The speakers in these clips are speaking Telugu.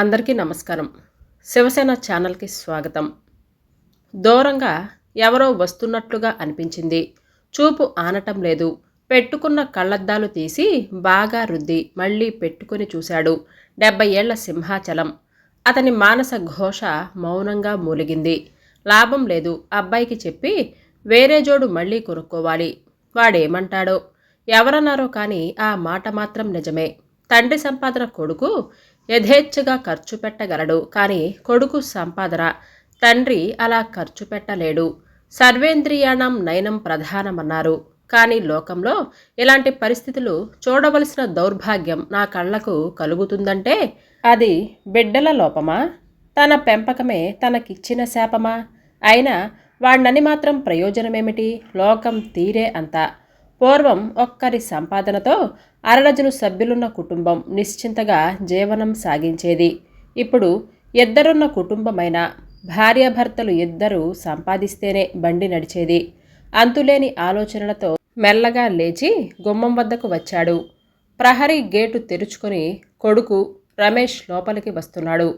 అందరికీ నమస్కారం. శివసేన ఛానల్కి స్వాగతం. దూరంగా ఎవరో వస్తున్నట్లుగా అనిపించింది. చూపు ఆనటం లేదు. పెట్టుకున్న కళ్ళద్దాలు తీసి బాగా రుద్ది మళ్ళీ పెట్టుకుని చూశాడు డెబ్బై ఏళ్ళ సింహాచలం. అతని మానస ఘోష మౌనంగా మూలిగింది. లాభం లేదు అబ్బాయికి చెప్పి వేరే జోడు మళ్ళీ కొనుక్కోవాలి. వాడేమంటాడో? ఎవరన్నారో కానీ ఆ మాట మాత్రం నిజమే. తండ్రి సంపాదన కొడుకు యథేచ్ఛగా ఖర్చు పెట్టగలడు. కానీ కొడుకు సంపాదన. తండ్రి అలా ఖర్చు పెట్టలేడు. సర్వేంద్రియాణం నయనం ప్రధానమన్నారు. కానీ లోకంలో ఇలాంటి పరిస్థితులు చూడవలసిన దౌర్భాగ్యం నా కళ్ళకు కలుగుతుందంటే అది బిడ్డల లోపమా? తన పెంపకమే తనకిచ్చిన శాపమా? అయినా వాణ్ణని మాత్రం ప్రయోజనమేమిటి? లోకం తీరే అంతా. పూర్వం ఒక్కరి సంపాదనతో అరడజను సభ్యులున్న కుటుంబం నిశ్చింతగా జీవనం సాగించేది. ఇప్పుడు ఇద్దరున్న కుటుంబమైన భార్యాభర్తలు ఇద్దరూ సంపాదిస్తేనే బండి నడిచేది. అంతులేని ఆలోచనలతో మెల్లగా లేచి గుమ్మం వద్దకు వచ్చాడు. ప్రహరీ గేటు తెరుచుకొని కొడుకు రమేష్ లోపలికి వస్తున్నాడు.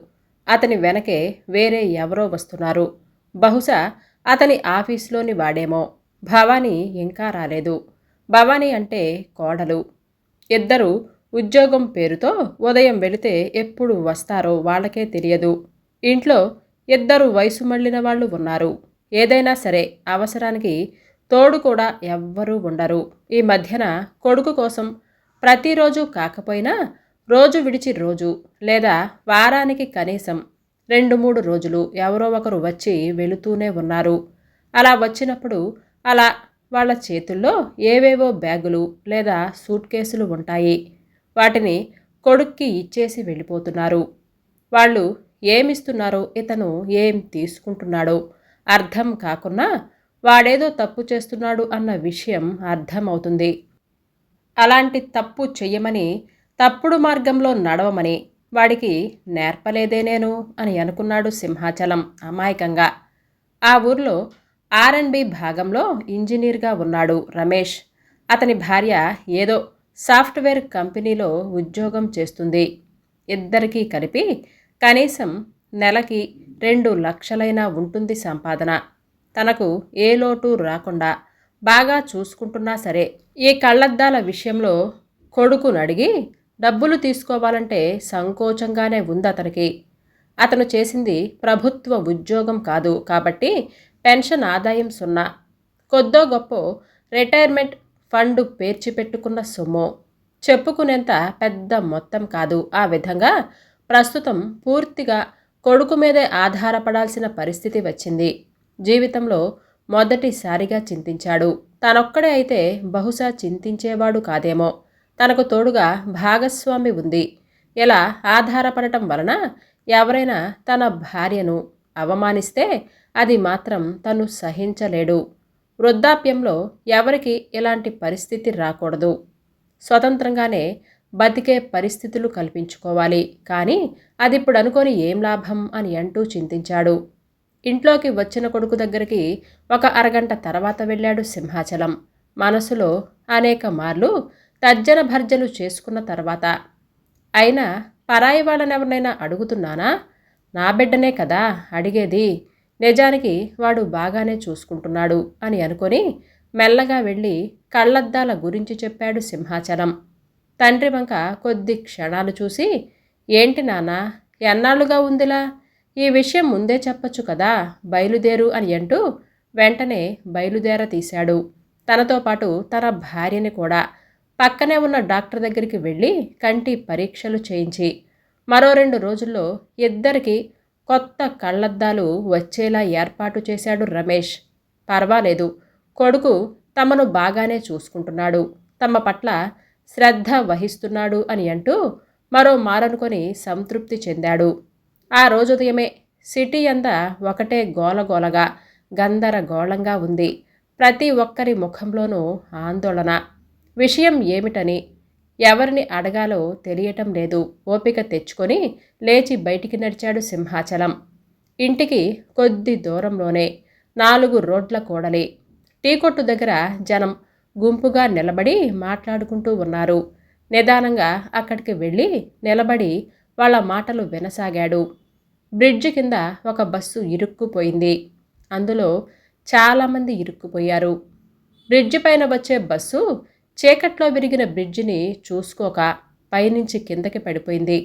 అతని వెనకే వేరే ఎవరో వస్తున్నారు. బహుశా అతని ఆఫీసులోని వాడేమో. భవానీ ఇంకా రాలేదు. భవానీ అంటే కోడలు. ఇద్దరు ఉద్యోగం పేరుతో ఉదయం వెళితే ఎప్పుడు వస్తారో వాళ్ళకే తెలియదు. ఇంట్లో ఇద్దరు వయసు మళ్ళిన వాళ్ళు ఉన్నారు. ఏదైనా సరే అవసరానికి తోడు కూడా ఎవ్వరూ ఉండరు. ఈ మధ్యన కొడుకు కోసం ప్రతిరోజు కాకపోయినా రోజు విడిచి రోజు లేదా వారానికి కనీసం రెండు మూడు రోజులు ఎవరో ఒకరు వచ్చి వెళుతూనే ఉన్నారు. అలా వచ్చినప్పుడు అలా వాళ్ళ చేతుల్లో ఏవేవో బ్యాగులు లేదా సూట్ కేసులు ఉంటాయి. వాటిని కొడుక్కి ఇచ్చేసి వెళ్ళిపోతున్నారు. వాళ్ళు ఏమిస్తున్నారో ఇతను ఏం తీసుకుంటున్నాడో అర్థం కాకున్నా వాడేదో తప్పు చేస్తున్నాడు అన్న విషయం అర్థమవుతుంది. అలాంటి తప్పు చెయ్యమని తప్పుడు మార్గంలో నడవమని వాడికి నేర్పలేదే నేను అని అనుకున్నాడు సింహాచలం అమాయకంగా. ఆ ఊర్లో ఆర్ అండ్ బి భాగంలో ఇంజనీర్గా ఉన్నాడు రమేష్. అతని భార్య ఏదో సాఫ్ట్వేర్ కంపెనీలో ఉద్యోగం చేస్తుంది. ఇద్దరికీ కలిపి కనీసం నెలకి రెండు లక్షలైనా ఉంటుంది సంపాదన. తనకు ఏ లోటు రాకుండా బాగా చూసుకుంటున్నా సరే ఈ కళ్ళద్దాల విషయంలో కొడుకును అడిగి డబ్బులు తీసుకోవాలంటే సంకోచంగానే ఉంది అతనికి. అతను చేసింది ప్రభుత్వ ఉద్యోగం కాదు కాబట్టి పెన్షన్ ఆదాయం సున్నా. కొద్దో గొప్ప రిటైర్మెంట్ ఫండ్ పేర్చిపెట్టుకున్న సొమ్ము. చెప్పుకునేంత పెద్ద మొత్తం కాదు. ఆ విధంగా ప్రస్తుతం పూర్తిగా కొడుకు మీదే ఆధారపడాల్సిన పరిస్థితి వచ్చింది. జీవితంలో మొదటిసారిగా చింతించాడు. తనొక్కడే అయితే బహుశా చింతించేవాడు కాదేమో. తనకు తోడుగా భాగస్వామి ఉంది. ఇలా ఆధారపడటం వలన ఎవరైనా తన భార్యను అవమానిస్తే అది మాత్రం తను సహించలేడు. వృద్ధాప్యంలో ఎవరికి ఇలాంటి పరిస్థితి రాకూడదు. స్వతంత్రంగానే బతికే పరిస్థితులు కల్పించుకోవాలి. కానీ అది ఇప్పుడు అనుకొని ఏం లాభం అని అంటూ చింతించాడు. ఇంట్లోకి వచ్చిన కొడుకు దగ్గరికి ఒక అరగంట తర్వాత వెళ్ళాడు సింహాచలం. మనసులో అనేక మార్లు తర్జన భర్జలు చేసుకున్న తర్వాత. అయినా పరాయి వాళ్ళనెవరినైనా అడుగుతున్నానా? నా బిడ్డనే కదా అడిగేది. నిజానికి వాడు బాగానే చూసుకుంటున్నాడు అని అనుకొని మెల్లగా వెళ్ళి కళ్ళద్దాల గురించి చెప్పాడు సింహాచలం. తండ్రి వంక కొద్ది క్షణాలు చూసి ఏంటి నాన్న ఎన్నాళ్ళుగా ఉందిలా? ఈ విషయం ముందే చెప్పచ్చు కదా బయలుదేరు అని అంటూ వెంటనే బయలుదేర తీశాడు. తనతో పాటు తన భార్యని కూడా. పక్కనే ఉన్న డాక్టర్ దగ్గరికి వెళ్ళి కంటి పరీక్షలు చేయించి మరో రెండు రోజుల్లో ఇద్దరికి కొత్త కళ్ళద్దాలు వచ్చేలా ఏర్పాటు చేశాడు రమేష్. పర్వాలేదు కొడుకు తమను బాగానే చూసుకుంటున్నాడు. తమ పట్ల శ్రద్ధ వహిస్తున్నాడు అని అంటూ మరో మారనుకొని సంతృప్తి చెందాడు. ఆ రోజు ఉదయమే సిటీ అంద ఒకటే గోలగోలగా గందరగోళంగా ఉంది. ప్రతి ఒక్కరి ముఖంలోనూ ఆందోళన. విషయం ఏమిటని ఎవరిని అడగాలో తెలియటం లేదు. ఓపిక తెచ్చుకొని లేచి బయటికి నడిచాడు సింహాచలం. ఇంటికి కొద్ది దూరంలోనే నాలుగు రోడ్ల కూడలి. టీ కొట్టు దగ్గర జనం గుంపుగా నిలబడి మాట్లాడుకుంటూ ఉన్నారు. నిదానంగా అక్కడికి వెళ్ళి నిలబడి వాళ్ళ మాటలు వినసాగాడు. బ్రిడ్జ్ కింద ఒక బస్సు ఇరుక్కుపోయింది. అందులో చాలామంది ఇరుక్కుపోయారు. బ్రిడ్జ్ పైన వచ్చే బస్సు చీకట్లో విరిగిన బ్రిడ్జిని చూసుకోక పైనుంచి కిందకి పడిపోయింది.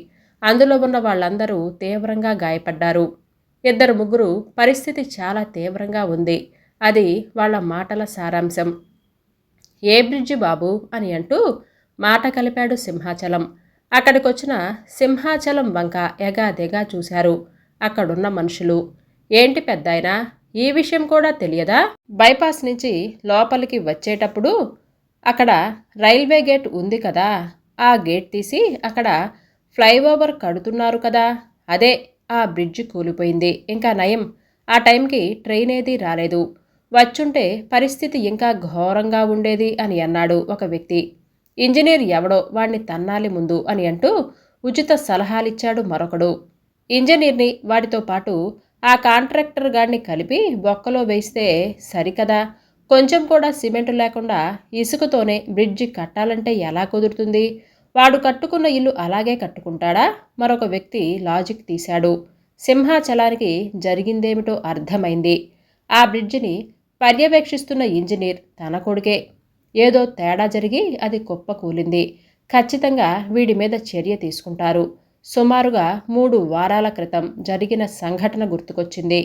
అందులో ఉన్న వాళ్ళందరూ తీవ్రంగా గాయపడ్డారు. ఇద్దరు ముగ్గురు పరిస్థితి చాలా తీవ్రంగా ఉంది. అది వాళ్ళ మాటల సారాంశం. ఏ బ్రిడ్జి బాబు అని అంటూ మాట కలిపాడు సింహాచలం. అక్కడికొచ్చిన సింహాచలం వంక ఎగాదెగా చూశారు. అక్కడున్న మనుషులు ఏంటి పెద్దాయనా? ఈ విషయం కూడా తెలియదా? బైపాస్ నుంచి లోపలికి వచ్చేటప్పుడు అక్కడ రైల్వే గేట్ ఉంది కదా ఆ గేట్ తీసి అక్కడ ఫ్లైఓవర్ కడుతున్నారు కదా. అదే ఆ బ్రిడ్జ్ కూలిపోయింది. ఇంకా నయం ఆ టైంకి ట్రైన్ ఏది రాలేదు. వచ్చుంటే పరిస్థితి ఇంకా ఘోరంగా ఉండేది అని అన్నాడు ఒక వ్యక్తి. ఇంజనీర్ ఎవడో వాణ్ణి తన్నాలి ముందు అని అంటూ ఉచిత సలహాలిచ్చాడు మరొకడు. ఇంజనీర్ని వాడితో పాటు ఆ కాంట్రాక్టర్ గాడిని కలిపి బొక్కలో వేస్తే సరికదా? కొంచెం కూడా సిమెంట్ లేకుండా ఇసుకతోనే బ్రిడ్జి కట్టాలంటే ఎలా కుదురుతుంది? వాడు కట్టుకున్న ఇల్లు అలాగే కట్టుకుంటాడా? మరొక వ్యక్తి లాజిక్ తీశాడు. సింహాచలానికి జరిగిందేమిటో అర్థమైంది. ఆ బ్రిడ్జిని పర్యవేక్షిస్తున్న ఇంజనీర్ తన కొడుకే. ఏదో తేడా జరిగి అది కుప్పకూలింది ఖచ్చితంగా వీడి మీద చర్య తీసుకుంటారు. సుమారుగా మూడు వారాల క్రితం జరిగిన సంఘటన గుర్తుకొచ్చింది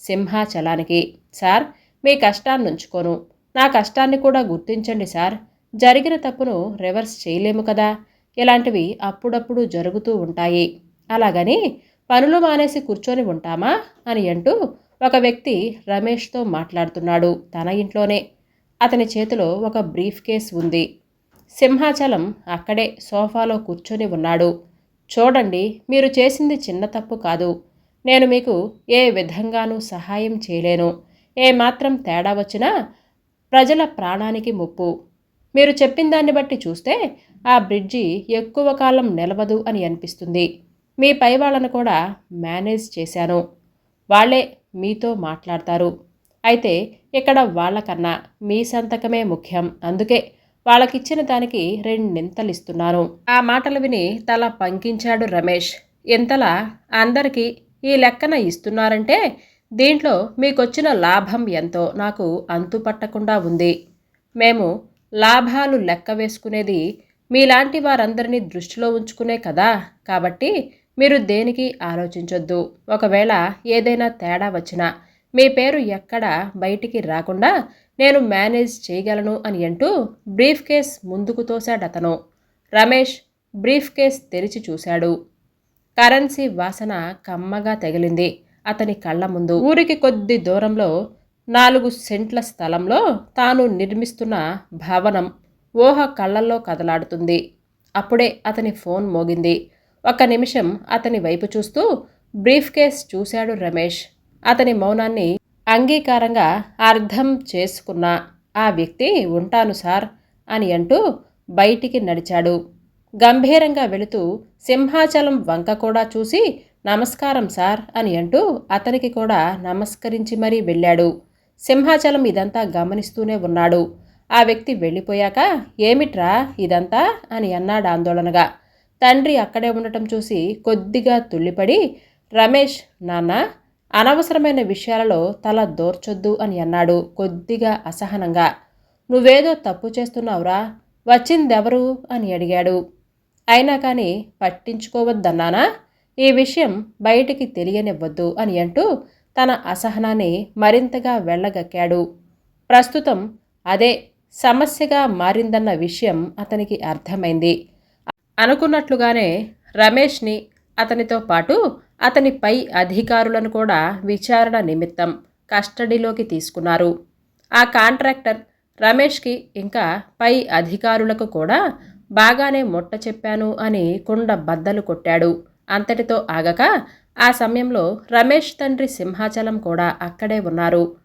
సింహాచలానికి. సార్ మీ కష్టాన్ని ఉంచుకోను. నా కష్టాన్ని కూడా గుర్తించండి సార్. జరిగిన తప్పును రివర్స్ చేయలేము కదా. ఇలాంటివి అప్పుడప్పుడు జరుగుతూ ఉంటాయి. అలాగని పనులు మానేసి కూర్చొని ఉంటామా? అని అంటూ ఒక వ్యక్తి రమేష్తో మాట్లాడుతున్నాడు తన ఇంట్లోనే. అతని చేతిలో ఒక బ్రీఫ్ కేస్ ఉంది. సింహాచలం అక్కడే సోఫాలో కూర్చొని ఉన్నాడు. చూడండి మీరు చేసింది చిన్న తప్పు కాదు. నేను మీకు ఏ విధంగానూ సహాయం చేయలేను. ఏ మాత్రం తేడా వచ్చినా ప్రజల ప్రాణానికి ముప్పు. మీరు చెప్పిన దాన్ని బట్టి చూస్తే ఆ బ్రిడ్జి ఎక్కువ కాలం నిలవదు అని అనిపిస్తుంది. మీ పై వాళ్ళను కూడా మేనేజ్ చేశాను. వాళ్ళే మీతో మాట్లాడతారు. అయితే ఇక్కడ వాళ్ళకన్నా మీ సంతకమే ముఖ్యం. అందుకే వాళ్ళకిచ్చిన దానికి రెండింతలు ఇస్తున్నాను. ఆ మాటలు విని తల పంకించాడు రమేష్. ఇంతలా అందరికీ ఈ లెక్కన ఇస్తున్నారంటే దీంట్లో మీకొచ్చిన లాభం ఎంతో నాకు అంతుపట్టకుండా ఉంది. మేము లాభాలు లెక్క వేసుకునేది మీలాంటి వారందరినీ దృష్టిలో ఉంచుకునే కదా కాబట్టి మీరు దేనికి ఆలోచించొద్దు. ఒకవేళ ఏదైనా తేడా వచ్చినా మీ పేరు ఎక్కడ బయటికి రాకుండా నేను మేనేజ్ చేయగలను అని అంటూ బ్రీఫ్ కేస్ ముందుకు తోశాడతను. రమేష్ బ్రీఫ్ కేస్ తెరిచి చూశాడు. కరెన్సీ వాసన కమ్మగా తగిలింది. అతని కళ్ళ ముందు ఊరికి కొద్ది దూరంలో నాలుగు సెంట్ల స్థలంలో తాను నిర్మిస్తున్న భవనం ఊహ కళ్ళల్లో కదలాడుతుంది. అప్పుడే అతని ఫోన్ మోగింది. ఒక నిమిషం అతని వైపు చూస్తూ బ్రీఫ్ కేస్ చూశాడు రమేష్. అతని మౌనాన్ని అంగీకారంగా అర్థం చేసుకున్న ఆ వ్యక్తి ఉంటాను సార్ అని అంటూ బయటికి నడిచాడు. గంభీరంగా వెళుతూ సింహాచలం వంక కూడా చూసి నమస్కారం సార్ అని అంటూ అతనికి కూడా నమస్కరించి మరీ వెళ్ళాడు. సింహాచలం ఇదంతా గమనిస్తూనే ఉన్నాడు. ఆ వ్యక్తి వెళ్ళిపోయాక ఏమిట్రా ఇదంతా? అని అన్నాడు ఆందోళనగా. తండ్రి అక్కడే ఉండటం చూసి కొద్దిగా తుల్లిపడి రమేష్ నాన్న అనవసరమైన విషయాలలో తల దోర్చొద్దు అని అన్నాడు కొద్దిగా అసహనంగా. నువ్వేదో తప్పు చేస్తున్నావురా వచ్చిందెవరు? అని అడిగాడు. అయినా కానీ పట్టించుకోవద్దన్నానా? ఈ విషయం బయటికి తెలియనివ్వద్దు అని అంటూ తన అసహనాన్ని మరింతగా వెళ్ళగక్కాడు. ప్రస్తుతం అదే సమస్యగా మారిందన్న విషయం అతనికి అర్థమైంది. అనుకున్నట్లుగానే రమేష్ని అతనితో పాటు అతని పై అధికారులను కూడా విచారణ నిమిత్తం కస్టడీలోకి తీసుకున్నారు. ఆ కాంట్రాక్టర్ రమేష్కి ఇంకా పై అధికారులకు కూడా బాగానే మొట్ట చెప్పాను అని కుండ బద్దలు కొట్టాడు. అంతటితో ఆగక ఆ సమయంలో రమేష్ తండ్రి సింహాచలం కూడా అక్కడే ఉన్నారు.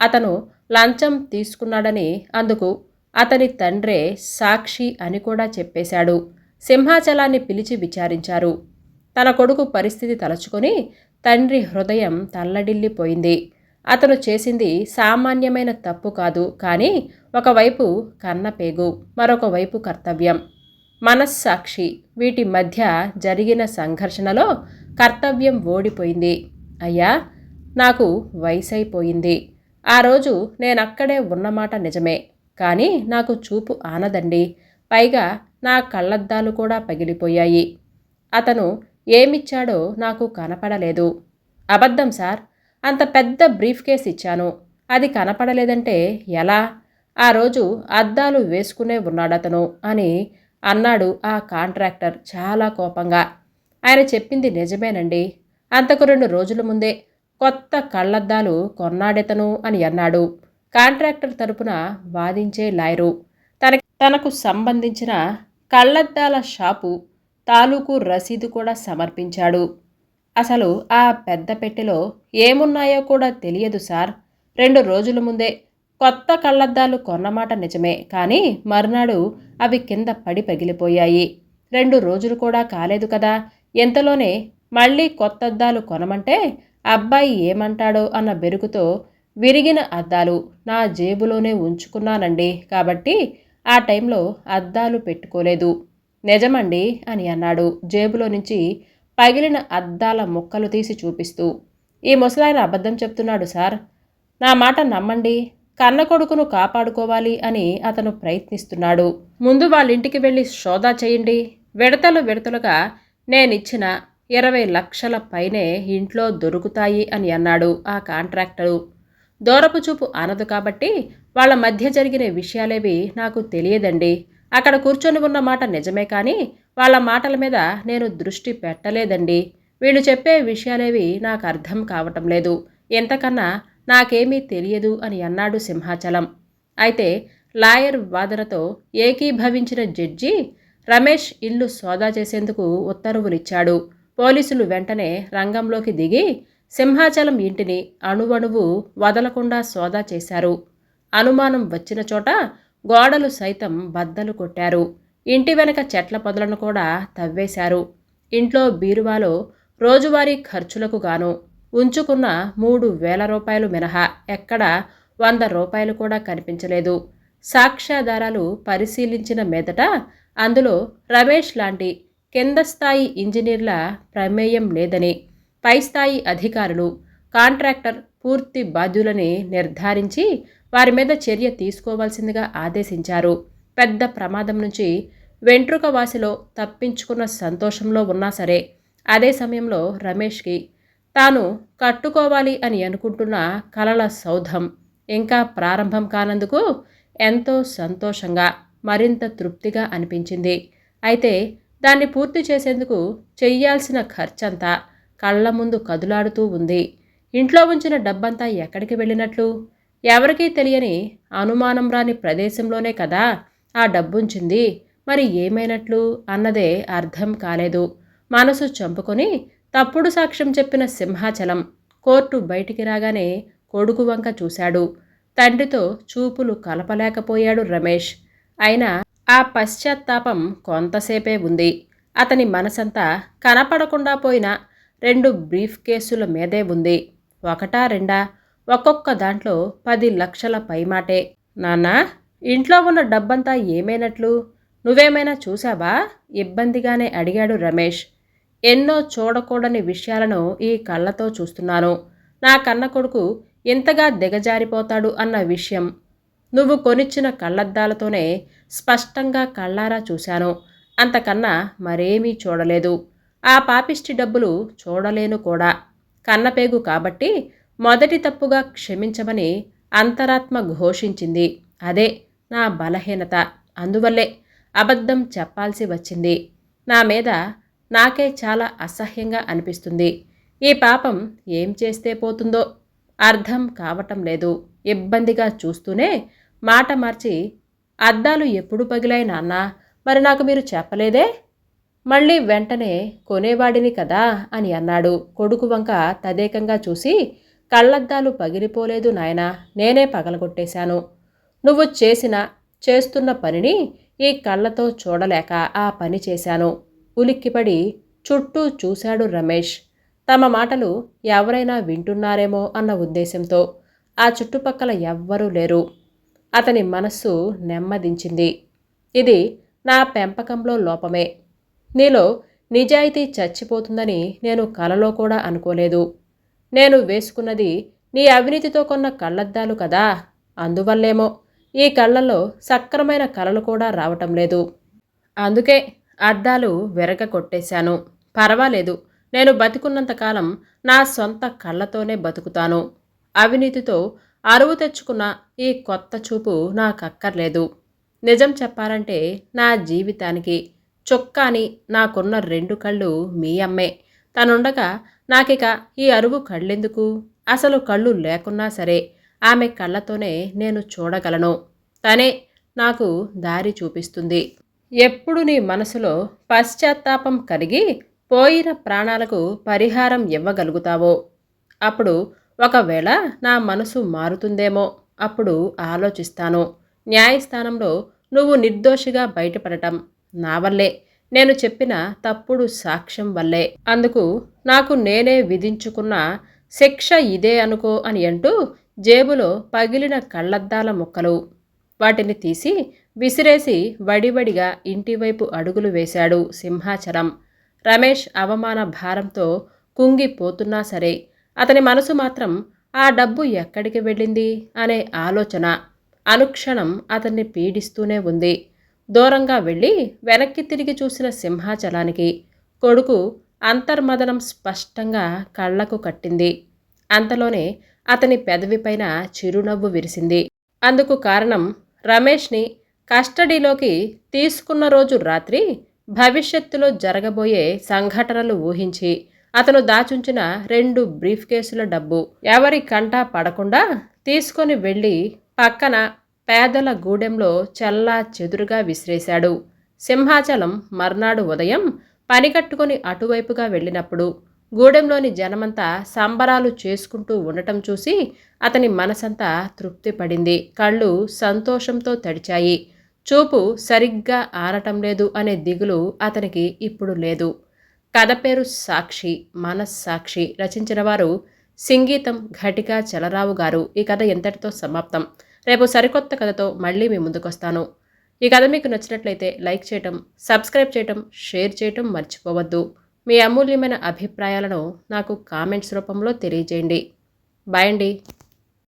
అతను లంచం తీసుకున్నాడని అందుకు అతని తండ్రే సాక్షి అని కూడా చెప్పేశాడు. సింహాచలాన్ని పిలిచి విచారించారు. తన కొడుకు పరిస్థితి తలచుకొని తండ్రి హృదయం తల్లడిల్లిపోయింది. అతను చేసింది సామాన్యమైన తప్పు కాదు కానీ ఒకవైపు కన్నపేగు మరొక వైపు కర్తవ్యం. మనస్సాక్షి. వీటి మధ్య జరిగిన సంఘర్షణలో కర్తవ్యం ఓడిపోయింది. అయ్యా నాకు వయసైపోయింది. ఆ రోజు నేనక్కడే ఉన్నమాట నిజమే. కానీ నాకు చూపు ఆనదండి. పైగా నా కళ్ళద్దాలు కూడా పగిలిపోయాయి. అతను ఏమిచ్చాడో నాకు కనపడలేదు. అబద్ధం సార్. అంత పెద్ద బ్రీఫ్ కేస్ ఇచ్చాను. అది కనపడలేదంటే ఎలా? ఆ రోజు అద్దాలు వేసుకునే ఉన్నాడతను అని అన్నాడు ఆ కాంట్రాక్టర్ చాలా కోపంగా. ఆయన చెప్పింది నిజమేనండి. అంతకు రెండు రోజుల ముందే కొత్త కళ్ళద్దాలు కొన్నాడెతను అని అన్నాడు. కాంట్రాక్టర్ తరపున వాదించే లాయరు. తన తనకు సంబంధించిన కళ్ళద్దాల షాపు తాలూకు రసీదు కూడా సమర్పించాడు. అసలు ఆ పెద్ద పెట్టెలో ఏమున్నాయో కూడా తెలియదు సార్. రెండు రోజుల ముందే కొత్త కళ్ళద్దాలు కొన్నమాట నిజమే కానీ మర్నాడు అవి కింద పడి పగిలిపోయాయి. రెండు రోజులు కూడా కాలేదు కదా. ఎంతలోనే మళ్ళీ కొత్త అద్దాలు కొనమంటే అబ్బాయి ఏమంటాడో అన్న బెరుకుతో విరిగిన అద్దాలు నా జేబులోనే ఉంచుకున్నానండి. కాబట్టి ఆ టైంలో అద్దాలు పెట్టుకోలేదు. నిజమండి అని అన్నాడు. జేబులో నుంచి పగిలిన అద్దాల ముక్కలు తీసి చూపిస్తూ. ఈ ముసలాయన అబద్ధం చెప్తున్నాడు సార్. నా మాట నమ్మండి. కన్న కొడుకును కాపాడుకోవాలి అని అతను ప్రయత్నిస్తున్నాడు. ముందు వాళ్ళ ఇంటికి వెళ్ళి సోదా చేయండి. విడతలు విడతలుగా నేనిచ్చిన ఇరవై లక్షల పైనే ఇంట్లో దొరుకుతాయి అని అన్నాడు ఆ కాంట్రాక్టరు. దూరపు చూపు ఆనదు కాబట్టి వాళ్ళ మధ్య జరిగిన విషయాలేవి నాకు తెలియదండి. అక్కడ కూర్చొని ఉన్న మాట నిజమే కానీ వాళ్ళ మాటల మీద నేను దృష్టి పెట్టలేదండి. వీళ్ళు చెప్పే విషయాలేవి నాకు అర్థం కావటం లేదు. ఎంతకన్నా నాకేమీ తెలియదు అని అన్నాడు సింహాచలం. అయితే లాయర్ వాదనతో ఏకీభవించిన జడ్జి రమేష్ ఇల్లు సోదా చేసేందుకు ఉత్తర్వులిచ్చాడు. పోలీసులు వెంటనే రంగంలోకి దిగి సింహాచలం ఇంటిని అణువణువు వదలకుండా సోదా చేశారు. అనుమానం వచ్చిన చోట గోడలు సైతం బద్దలు కొట్టారు. ఇంటి వెనక చెట్ల పొదలను కూడా తవ్వేశారు. ఇంట్లో బీరువాలో రోజువారీ ఖర్చులకు గాను ఉంచుకున్న మూడు వేల రూపాయలు మినహా. ఎక్కడ? వంద రూపాయలు కూడా కనిపించలేదు. సాక్ష్యాధారాలు పరిశీలించిన మీదట అందులో రమేష్ లాంటి కింద స్థాయి ఇంజనీర్ల ప్రమేయం లేదని పై స్థాయి అధికారులు కాంట్రాక్టర్ పూర్తి బాధ్యులని నిర్ధారించి వారి మీద చర్య తీసుకోవాల్సిందిగా ఆదేశించారు. పెద్ద ప్రమాదం నుంచి వెంట్రుక వాసిలో తప్పించుకున్న సంతోషంలో ఉన్నా సరే అదే సమయంలో రమేష్కి తాను కట్టుకోవాలి అని అనుకుంటున్న కలల సౌధం ఇంకా ప్రారంభం కానందుకు ఎంతో సంతోషంగా మరింత తృప్తిగా అనిపించింది. అయితే దాన్ని పూర్తి చేసేందుకు చెయ్యాల్సిన ఖర్చంతా కళ్ళ ముందు కదులాడుతూ ఉంది. ఇంట్లో ఉంచిన డబ్బంతా ఎక్కడికి వెళ్ళినట్లు? ఎవరికీ తెలియని అనుమానం రాని ప్రదేశంలోనే కదా ఆ డబ్బుంచింది. మరి ఏమైనట్లు? అన్నదే అర్థం కాలేదు. మనసు చంపుకొని తప్పుడు సాక్ష్యం చెప్పిన సింహాచలం కోర్టు బయటికి రాగానే కొడుకు వంక చూశాడు. తండ్రితో చూపులు కలపలేకపోయాడు రమేష్. అయినా ఆ పశ్చాత్తాపం కొంతసేపే ఉంది. అతని మనసంతా కనపడకుండా పోయిన రెండు బ్రీఫ్ కేసుల మీదే ఉంది. ఒకటా రెండా? ఒక్కొక్క దాంట్లో పది లక్షల పైమాటే. నాన్నా ఇంట్లో ఉన్న డబ్బంతా ఏమైనట్లు? నువ్వేమైనా చూసావా ఇబ్బందిగానే అడిగాడు రమేష్. ఎన్నో చూడకూడని విషయాలను ఈ కళ్ళతో చూస్తున్నాను. నా కన్న కొడుకు ఇంతగా దిగజారిపోతాడు అన్న విషయం నువ్వు కొనిచ్చిన కళ్ళద్దాలతోనే స్పష్టంగా కళ్ళారా చూశాను. అంతకన్నా మరేమీ చూడలేదు. ఆ పాపిష్టి డబ్బులు చూడలేను కూడా. కన్నపేగు కాబట్టి మొదటి తప్పుగా క్షమించమని అంతరాత్మ ఘోషించింది. అదే నా బలహీనత. అందువల్లే అబద్ధం చెప్పాల్సి వచ్చింది. నా మీద నాకే చాలా అసహ్యంగా అనిపిస్తుంది. ఈ పాపం ఏం చేస్తే పోతుందో అర్థం కావటం లేదు. ఇబ్బందిగా చూస్తూనే మాట మార్చి అద్దాలు ఎప్పుడు పగిలాయి నాన్న? మరి నాకు మీరు చెప్పలేదే? మళ్ళీ వెంటనే కొనేవాడిని కదా అని అన్నాడు. కొడుకు వంక తదేకంగా చూసి కళ్ళద్దాలు పగిలిపోలేదు నాయనా నేనే పగలగొట్టేశాను. నువ్వు చేసిన చేస్తున్న పనిని ఈ కళ్ళతో చూడలేక ఆ పని చేశాను. ఉలిక్కిపడి చుట్టూ చూశాడు రమేష్. తమ మాటలు ఎవరైనా వింటున్నారేమో అన్న ఉద్దేశంతో ఆ చుట్టుపక్కల ఎవ్వరూ లేరు. అతని మనస్సు నెమ్మదించింది. ఇది నా పెంపకంలో లోపమే. నీలో నిజాయితీ చచ్చిపోతుందని నేను కలలో కూడా అనుకోలేదు. నేను వేసుకున్నది నీ అవినీతితో కొన్న కళ్ళద్దాలు కదా. అందువల్లేమో ఈ కళ్ళల్లో సక్రమైన కలలు కూడా రావటం లేదు. అందుకే అద్దాలు విరగ కొట్టేశాను. పర్వాలేదు నేను బతికున్నంతకాలం నా సొంత కళ్ళతోనే బతుకుతాను. అవినీతితో అరువు తెచ్చుకున్న ఈ కొత్త చూపు నాకక్కర్లేదు. నిజం చెప్పాలంటే నా జీవితానికి చొక్కాని నాకున్న రెండు కళ్ళు మీ అమ్మే. తనుండగా నాకిక ఈ అరువు కళ్ళెందుకు? అసలు కళ్ళు లేకున్నా సరే ఆమె కళ్ళతోనే నేను చూడగలను. తనే నాకు దారి చూపిస్తుంది. ఎప్పుడు నీ మనసులో పశ్చాత్తాపం కలిగి పోయిన ప్రాణాలకు పరిహారం ఇవ్వగలుగుతావో? అప్పుడు ఒకవేళ నా మనసు మారుతుందేమో అప్పుడు ఆలోచిస్తాను. న్యాయస్థానంలో నువ్వు నిర్దోషిగా బయటపడటం నా వల్లే. నేను చెప్పిన తప్పుడు సాక్ష్యం వల్లే. అందుకు నాకు నేనే విధించుకున్న శిక్ష ఇదే అనుకో అని అంటూ జేబులో పగిలిన కళ్ళద్దాల ముక్కలు వాటిని తీసి విసిరేసి వడివడిగా ఇంటివైపు అడుగులు వేశాడు సింహాచలం. రమేష్ అవమాన భారంతో కుంగిపోతున్నా సరే అతని మనసు మాత్రం ఆ డబ్బు ఎక్కడికి వెళ్ళింది అనే ఆలోచన. అనుక్షణం అతన్ని పీడిస్తూనే ఉంది. దూరంగా వెళ్ళి వెనక్కి తిరిగి చూసిన సింహాచలానికి కొడుకు అంతర్మదనం స్పష్టంగా కళ్ళకు కట్టింది. అంతలోనే అతని పెదవిపైన చిరునవ్వు విరిసింది. అందుకు కారణం రమేష్ని కస్టడీలోకి తీసుకున్న రోజు రాత్రి భవిష్యత్తులో జరగబోయే సంఘటనలు ఊహించి అతను దాచుంచిన రెండు బ్రీఫ్ కేసుల డబ్బు ఎవరి కంటా పడకుండా తీసుకొని వెళ్ళి పక్కన పేదల గూడెంలో చల్లా చెదురుగా విసిరేశాడు. సింహాచలం మర్నాడు ఉదయం పని కట్టుకొని అటువైపుగా వెళ్ళినప్పుడు గూడెంలోని జనమంతా సంబరాలు చేసుకుంటూ ఉండటం చూసి అతని మనసంతా తృప్తి పడింది కళ్ళు సంతోషంతో తడిచాయి. చూపు సరిగ్గా ఆరటం లేదు అనే దిగులు అతనికి ఇప్పుడు లేదు. కథ పేరు సాక్షి మనస్సాక్షి రచించిన వారు సంగీతం ఘటికా చలరావు గారు. ఈ కథ ఎంతటితో సమాప్తం? రేపు సరికొత్త కథతో మళ్ళీ మీ ముందుకొస్తాను. ఈ కథ మీకు నచ్చినట్లయితే లైక్ చేయటం సబ్స్క్రైబ్ చేయటం షేర్ చేయటం మర్చిపోవద్దు. మీ అమూల్యమైన అభిప్రాయాలను నాకు కామెంట్స్ రూపంలో తెలియజేయండి. బాయ్ అండి.